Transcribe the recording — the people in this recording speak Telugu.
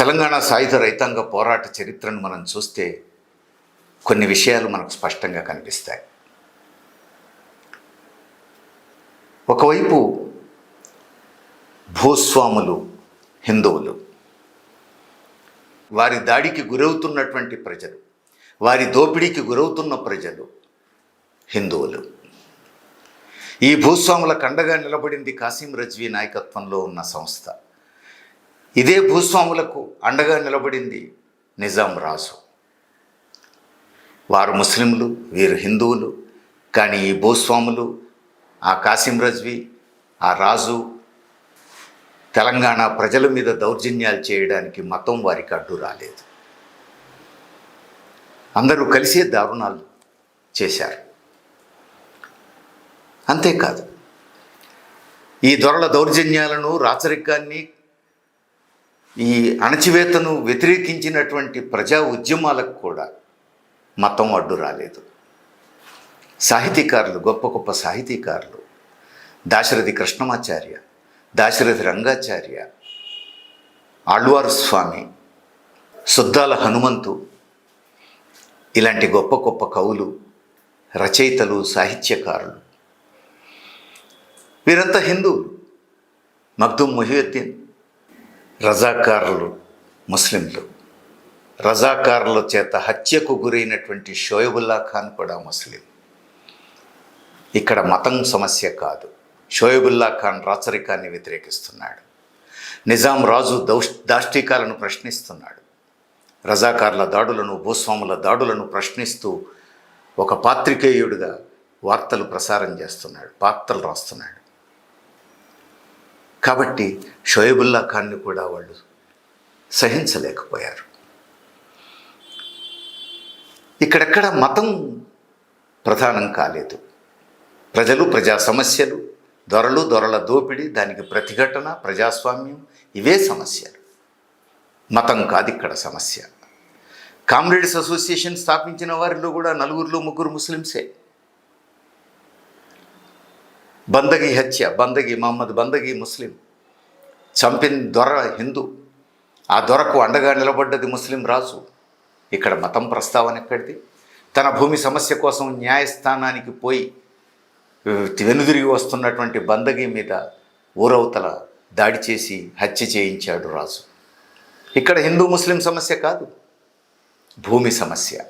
తెలంగాణ సాయుధ రైతాంగ పోరాట చరిత్రను మనం చూస్తే కొన్ని విషయాలు మనకు స్పష్టంగా కనిపిస్తాయి. ఒకవైపు భూస్వాములు హిందువులు. వారి దాడికి గురవుతున్నటువంటి ప్రజలు వారి దోపిడీకి గురవుతున్న ప్రజలు హిందువులు. ఈ భూస్వాముల కండగా నిలబడింది కాసిం రజ్వీ నాయకత్వంలో ఉన్న సంస్థ. ఇదే భూస్వాములకు అండగా నిలబడింది నిజాం రాజు. వారు ముస్లింలు వీరు హిందువులు కానీ ఈ భూస్వాములు ఆ కాసిం రజ్వి ఆ రాజు తెలంగాణ ప్రజల మీద దౌర్జన్యాలు చేయడానికి మతం వారికి అడ్డు రాలేదు. అందరూ కలిసే దారుణాలు చేశారు. అంతేకాదు ఈ దొరల దౌర్జన్యాలను రాచరికాన్ని ఈ అణచివేతను వ్యతిరేకించినటువంటి ప్రజా ఉద్యమాలకు కూడా మతం అడ్డు రాలేదు. సాహితీకారులు గొప్ప గొప్ప సాహితీకారులు దాశరథి కృష్ణమాచార్య దాశరథి రంగాచార్య ఆళ్వారు స్వామి సుద్దాల హనుమంతు ఇలాంటి గొప్ప గొప్ప కవులు రచయితలు సాహిత్యకారులు. వీరంతా హిందువులు. మగ్దుమ్ మొహియుద్దీన్ రజాకారులు ముస్లింలు. రజాకారుల చేత హత్యకు గురైనటువంటి షోయబుల్లా ఖాన్ కూడా ముస్లిం. ఇక్కడ మతం సమస్య కాదు. షోయబుల్లా ఖాన్ రాచరికాన్ని వ్యతిరేకిస్తున్నాడు. నిజాం రాజు దౌష్ దాష్టీకాలను ప్రశ్నిస్తున్నాడు. రజాకారుల దాడులను భూస్వాముల దాడులను ప్రశ్నిస్తూ ఒక పాత్రికేయుడిగా వార్తలు ప్రసారం చేస్తున్నాడు వార్తలు రాస్తున్నాడు. కాబట్టి షోయబుల్లా ఖాన్ని కూడా వాళ్ళు సహించలేకపోయారు. ఇక్కడెక్కడ మతం ప్రధానం కాలేదు. ప్రజలు ప్రజా సమస్యలు దొరలు దొరల దోపిడీ దానికి ప్రతిఘటన ప్రజాస్వామ్యం ఇవే సమస్యలు. మతం కాదు ఇక్కడ సమస్య. కామ్రేడ్స్ అసోసియేషన్ స్థాపించిన వారిలో కూడా నలుగురిలో ముగ్గురు ముస్లింసే బందగి హత్య బందగి మహమ్మద్ బందగి ముస్లిం. చంపిన దొర హిందూ. ఆ దొరకు అండగా నిలబడ్డది ముస్లిం రాజు. ఇక్కడ మతం ప్రస్తావన ఎక్కడిది? తన భూమి సమస్య కోసం న్యాయస్థానానికి పోయి వెనుదిరిగి వస్తున్నటువంటి బందగి మీద ఊరవతల దాడి చేసి హత్య చేయించాడు రాజు. ఇక్కడ హిందూ ముస్లిం సమస్య కాదు. భూమి సమస్య.